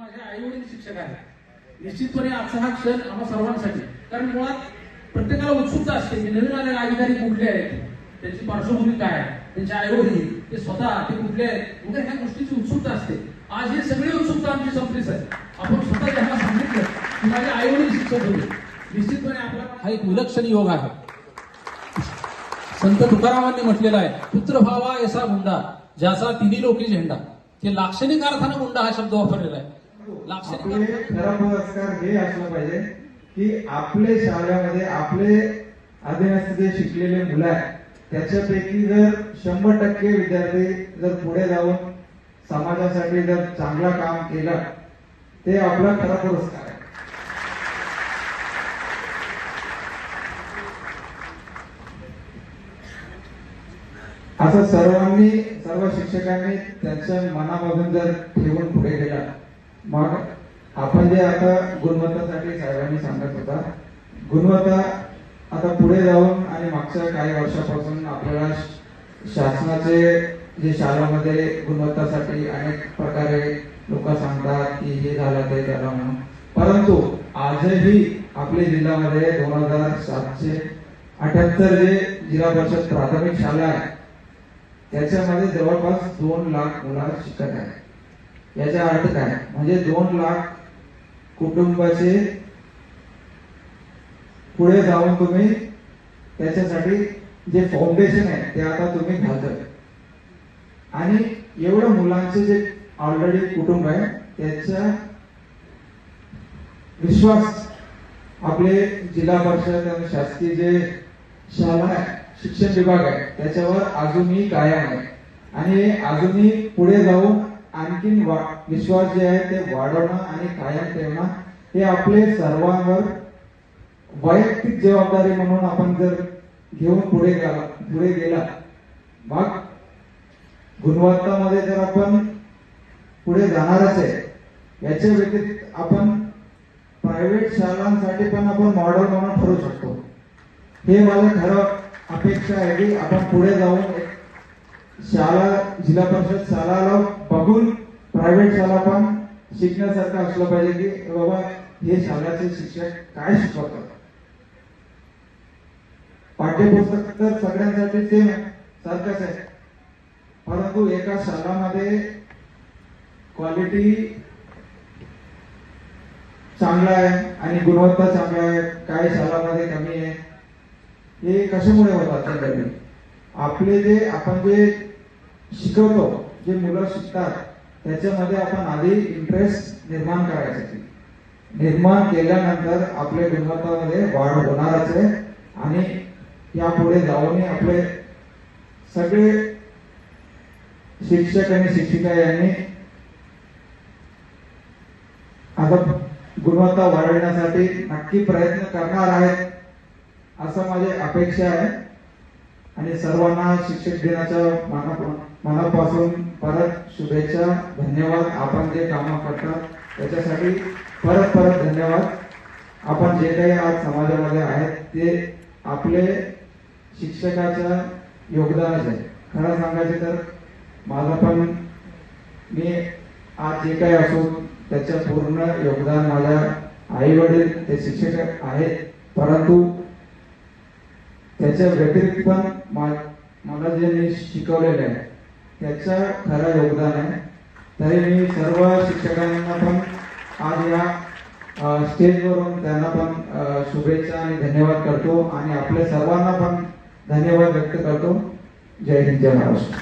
आई वडील शिक्षक आहेत. निश्चितपणे आजचा हा क्षण आम्हा सर्वांसाठी. कारण मुळात प्रत्येकाला उत्सुकता असते की नवीन आलेले अधिकारी कुठले आहेत? त्यांची पार्श्वभूमी काय आहे? त्यांचे आई वडील ते स्वतः ते कुठले आहेत? वगैरे ह्या गोष्टीची उत्सुकता असते. आज ही सगळी उत्सुकता आमची संपलीच आहे. आपण स्वतः त्यांना सांगितलं की माझे आई वडील शिक्षक होते. निश्चितपणे आपला हा एक विलक्षण योग आहे. संत तुकारामांनी म्हटलेला आहे पुत्र भावा ऐसा गुंडा ज्याचा तिन्ही लोकी झेंडा. ते लाक्षणिक अर्थानं गुंडा हा शब्द वापरलेला आहे. आपले खरा पुरस्कार हे असलं पाहिजे की आपले शाळेमध्ये आपले अधीनस्थ जे शिकलेले मुलं आहेत त्याच्यापैकी जर शंभर टक्के विद्यार्थी जर पुढे जाऊन समाजासाठी जर चांगलं काम केलं ते आपला खरा पुरस्कार आहे. असं सर्वांनी सर्व शिक्षकांनी त्यांच्या मनामधून जर ठेवून पुढे गेला मग आपण जे आता गुणवत्तासाठी साहेबांनी सांगत होता गुणवत्ता आता पुढे जाऊन आणि मागच्या काही वर्षापासून आपल्याला शासनाचे जे शाळामध्ये गुणवत्तासाठी अनेक प्रकारे लोक सांगतात की हे झालं ते झालं म्हणून. परंतु आजही आपल्या जिल्ह्यामध्ये दोन हजार सातशे अठ्याहत्तर जे जिल्हा परिषद प्राथमिक शाळा आहे त्याच्यामध्ये जवळपास दोन लाख मुलं शिकत आहे याचा अर्थ काय? म्हणजे दोन लाख कुटुंबाचे पुढे जाऊन तुम्ही त्याच्यासाठी जे फाउंडेशन आहे ते आता तुम्ही घालतोय. आणि एवढं मुलांचे जे ऑलरेडी कुटुंब आहे त्याचा विश्वास आपले जिल्हा परिषद आणि शासकीय जे शाळा आहे शिक्षण विभाग आहे त्याच्यावर अजूनही कायम आहे. आणि अजूनही पुढे जाऊन आणखीन वा- विश्वास जे आहे ते वाढवणं आणि कायम ठेवणं हे आपले सर्वांवर वैयक्तिक जबाबदारी म्हणून आपण जर घेऊन पुढे गेला पुढे गेला मग गुणवत्तामध्ये जर आपण पुढे जाणारच आहे याच्या व्यतिरिक्त आपण प्रायव्हेट शाळांसाठी पण आपण मॉडेल म्हणून ठरू शकतो. हे माझं खरं अपेक्षा आहे की आपण पुढे जाऊन एक शाळा जिल्हा परिषद शाळाला बघून प्रायव्हेट शाळा पण शिकण्यासारखं असलं पाहिजे की बाबा हे शाळाचे शिक्षक काय शिकवतात? पाठ्यपुस्तक तर सगळ्यांसाठी सेम सारखंच आहे. परंतु एका शाळामध्ये क्वालिटी चांगला आहे आणि गुणवत्ता चांगला आहे काय शाळामध्ये कमी आहे हे कशामुळे होतात? आपले जे आपण जे शिकवतो जे मुलं शिकतात त्याच्यामध्ये आपण आधी इंटरेस्ट निर्माण करायचे निर्माण केल्यानंतर आपल्या गुणवत्तामध्ये वाढ होणारच आहे. आणि यापुढे जाऊनही आपले सगळे शिक्षक आणि शिक्षिका यांनी आता गुणवत्ता वाढवण्यासाठी नक्की प्रयत्न करणार आहेत असं माझी अपेक्षा आहे. आणि सर्वांना शिक्षक दिनाच्या मनापासून परत शुभेच्छा धन्यवाद. आपण जे कामं करतात त्याच्यासाठी परत परत धन्यवाद. आपण जे काही आज समाजामध्ये आहेत ते आपले शिक्षकाच्या योगदानच आहे खरं सांगायचे तर माझं पण मी आज जे काही असो त्याचं पूर्ण योगदान माझ्या आई वडील ते शिक्षक आहेत. परंतु त्याच्या व्यतिरिक्त पण मा- मला जे मी शिकवलेलं आहे त्याचं खरं योगदान आहे. तरी मी सर्व शिक्षकांना पण आज या स्टेजवरून त्यांना पण शुभेच्छा आणि धन्यवाद करतो आणि आपल्या सर्वांना पण धन्यवाद व्यक्त करतो. जय हिंद जय महाराष्ट्र.